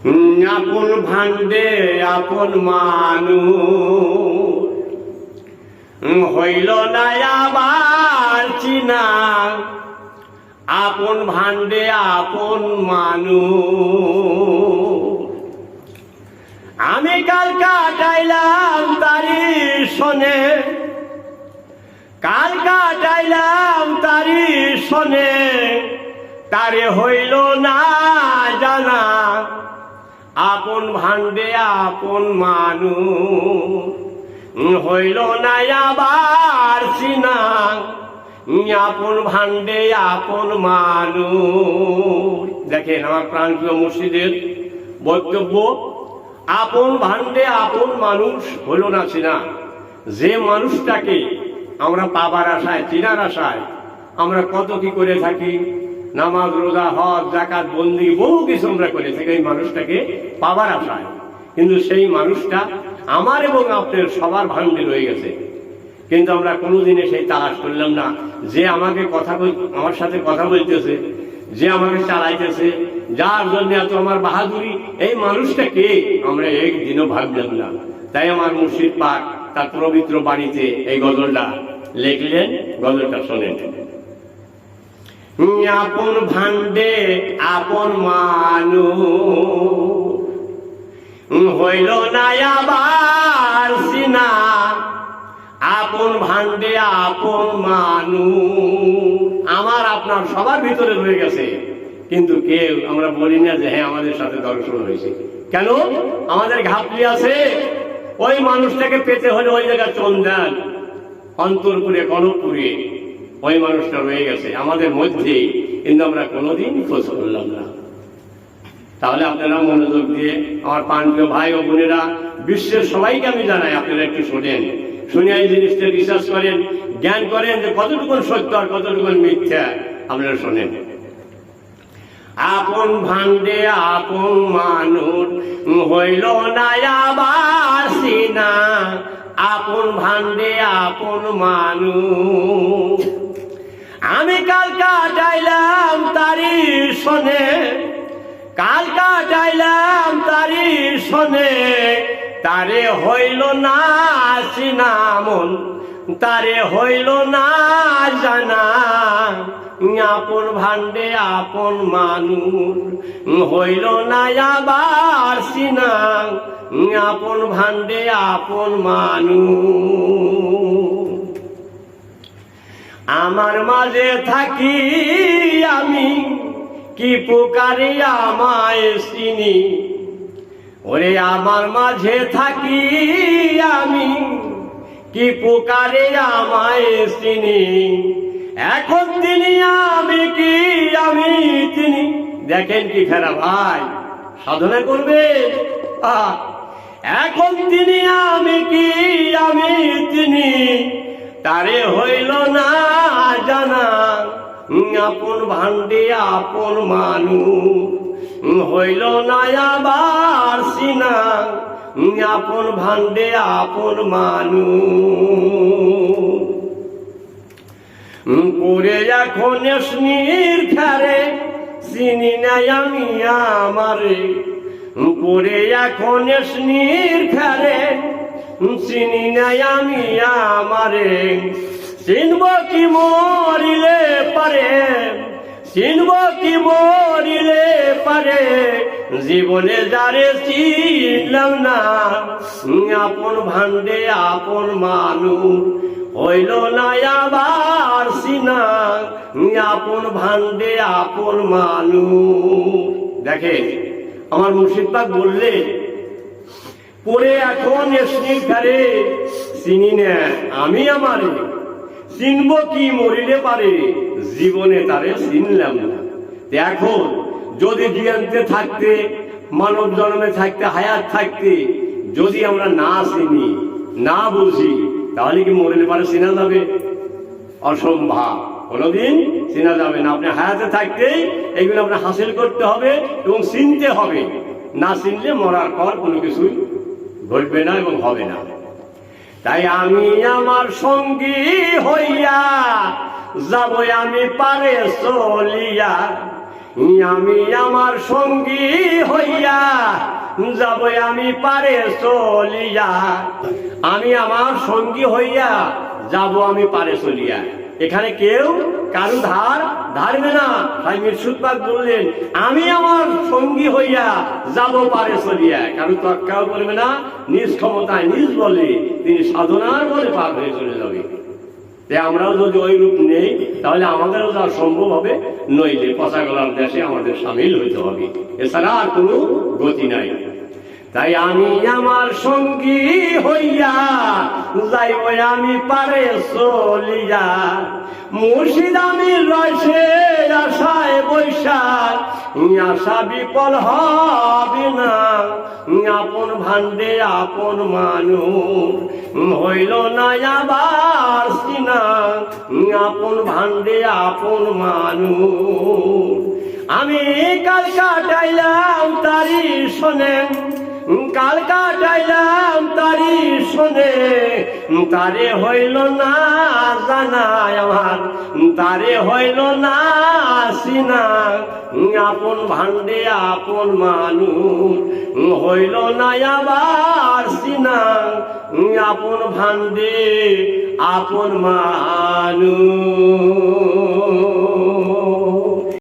আপন ভান্ডে আপন মানু হইল না আবার চিনা। আপন ভান্ডে আপন মানু আমি কাল কাটাইলাম তারি শোনে। কাল কাটাইলাম তারি শোনে। তারে হইল না জানা। আপন ভান্ডে আপন মানু হইল না আবার চিনা আপন ভান্ডে আপন মানু দেখেন আমার প্রাণপ্রিয় মুর্শিদের বক্তব্য, আপন ভান্ডে আপন মানুষ হইল না চিনা যে মানুষটাকে আমরা পাবার আশায়, চিনার আশায় আমরা কত কি করে থাকি? নামাজ, রোজা, হজ জাকাত বন্দি, বহু কিছু আমরা করে থাকি এই মানুষটাকে পাবার আশায়। কিন্তু সেই মানুষটা আমার এবং আপনার সবার ভান্ডে রয়ে গেছে। কিন্তু আমরা কোনোদিনে সেই তালাশ করলাম না। যে আমাকে কথা আমার সাথে কথা বলতেছে, যে আমাকে চালাইতেছে, যার জন্য এত আমার বাহাদুরি, এই মানুষটা কে? আমরা একদিনও ভাবলাম না। তাই আমার মুর্শিদ পাক তার পবিত্র বাড়িতে এই গজলটা লিখলেন, গজলটা শোনেন। আপন ভান্ডে আপন মানু হইল না আবার সিনা। আপন ভান্ডে আপন মানু আমার, আপনার সবার ভিতরে রয়ে গেছে। কিন্তু কেউ, আমরা বলি না যে হ্যাঁ আমাদের সাথে দর্শন হয়েছে। কেন? আমাদের ঘাপলি আছে। ওই মানুষটাকে পেতে হলে ওই জায়গায় চল দেন অন্তরপুরে, কনকপুরে। ওই মানুষটা রয়ে গেছে। আমাদের মধ্যে কিন্তু আমরা কোনোদিন খোঁজ করলাম না। তাহলে আপনারা মনোযোগ দিয়ে আমার প্রাণপ্রিয় ভাই ও বোনেরা, বিশ্বের সবাইকে আমি জানাই, আপনারা একটু শোনেন। শুনে এই জিনিসটা বিশ্বাস করেন, জ্ঞান করেন যে কতটুকু সত্য আর কতটুকু মিথ্যা, আপনারা শোনেন। আপন ভান্ডে আপন মানুষ হইল না আপন ভান্ডে আপন মানুষ আমি কাল কাটাইলাম তারি শোনে। কাল কাটাইলাম তারি শোনে। তারে হইল না চিনামন তারে হইল না জানা। আপন ভান্ডে আপন মানুষ, হইল না আবার সিনা আপন ভান্ডে আপন মানুষ। আমার মাঝে থাকি আমি, কি প্রকারে আমায় চিনি? ওরে আমার মাঝে থাকি আমি, কি প্রকারে আমায় চিনি? এখন তিনি আমি কি আমি তিনি দেখেন কি খারাপ, ভাই, সাধনা করবে? এখন তিনি আমি কি আমি তিনি তারে হইল না জানা। আপন ভান্ডে আপন মানু হইল না আবার সিনা। আপন ভান্ডে আপন মানু করে এখন স্নির খারে, চিনি নাই আমি আমারে। করে এখন স্নির খারে চিনি নাই আমি আমারে। চিনব কি মরিলে পারে? চিনব কি মরিলে পারে? জীবনে যারে চিনলাম না আপন ভান্ডে আপন মানুষ। হইল না আবার সিনা আপন ভান্ডে আপন মানুষ। দেখে আমার মুর্শিদবাগ বললে পরে এখন স্নিগ্ধারে চিনি না আমি আমারে। চিনব কি মরিলে পারে, জীবনে তারে চিনলাম না। এখন যদি জিয়ান্তে থাকতে, মানব জন্মে থাকতে, হায়াত থাকতে, যদি আমরা না চিনি, না বুঝি, তাহলে কি মরিলে পারে চেনা যাবে? অসম্ভব। কোনোদিন চেনা যাবে না। আপনি হায়াতে থাকতেই এগুলো আপনার হাসিল করতে হবে এবং চিনতে হবে। না চিনলে মরার পর কোনো কিছুই ঘটবে না এবং হবে না। তাই আমি আমার সঙ্গী হইয়া যাব, আমি পারে চলিয়া। আমি আমার সঙ্গী হইয়া যাব, আমি পারে চলিয়া। আমি আমার সঙ্গী হইয়া যাব, আমি পারে চলিয়া। এখানে কেউ কারু ধার ধারবে না। তাই মিরসুদবাগ বললেন, আমি আমার সঙ্গী হইয়া যাব পারে চলিয়া কারু তক্কাও করবে না, নিজ ক্ষমতায় নিজ বলে তিনি সাধনার বলে পার হয়ে চলে যাবে। তাই আমরাও যদি ওই রূপ নেই, তাহলে আমাদেরও যা সম্ভব হবে নইলে পচা গলার দেশে আমাদের সামিল হইতে হবে। এছাড়া আর কোনো গতি নাই। তাই আমি আমার সঙ্গী হইয়া যাইব আমি পারে চলিয়া। মুর্শিদ আমি রয়েছে আশায় বৈশাখ আশা বিপল হবে না। আপন ভান্ডে আপন মানুষ, হইল না আবার সিনা। আপন ভান্ডে আপন মানুষ। আমি কাল কাটাইলাম তারি শোনেন কাল কাটাইলাম তারি শোনে। তারে হইল না জানাই আমার। তারে হইল না সিনা আপন ভান্ডে আপন মানুষ। হইল না আবার সিনা আপন ভান্ডে আপন মানুষ।